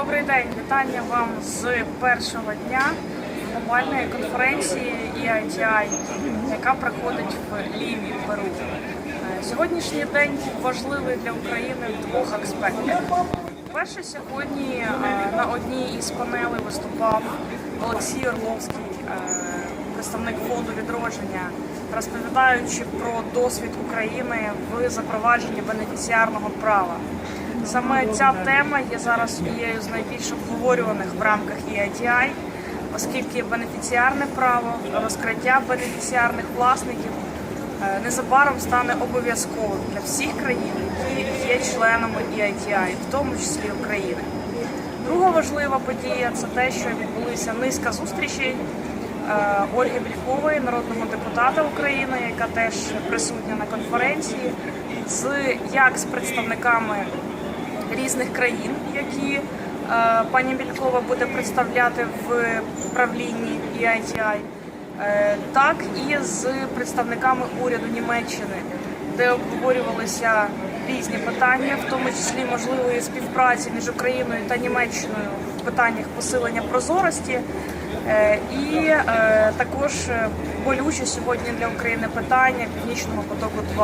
Добрий день, вітання вам з першого дня глобальної конференції EITI, яка проходить в Лімі, Перу. Е, Сьогоднішній день важливий для України в двох аспектах. Перше, сьогодні е, на одній із панелей виступав Олексій Орловський, е, представник фонду відродження, розповідаючи про досвід України в запровадженні бенефіціарного права. Саме ця тема є зараз однією з найбільш обговорюваних в рамках E EITI, оскільки бенефіціарне право, розкриття бенефіціарних власників е, незабаром стане обов'язковим для всіх країн, які є членами E EITI, в тому числі України. Друга важлива подія це те, що відбулися низка зустрічей е, Ольги Бількової, народного депутата України, яка теж присутня на конференції, з як з представниками різних країн, які е, пані Бількова буде представляти в правлінні EITI, е, так і з представниками уряду Німеччини, де обговорювалися різні питання, в тому числі можливої співпраці між Україною та Німеччиною в питаннях посилення прозорості. Е, І також болюче сьогодні для України питання Північного потоку 2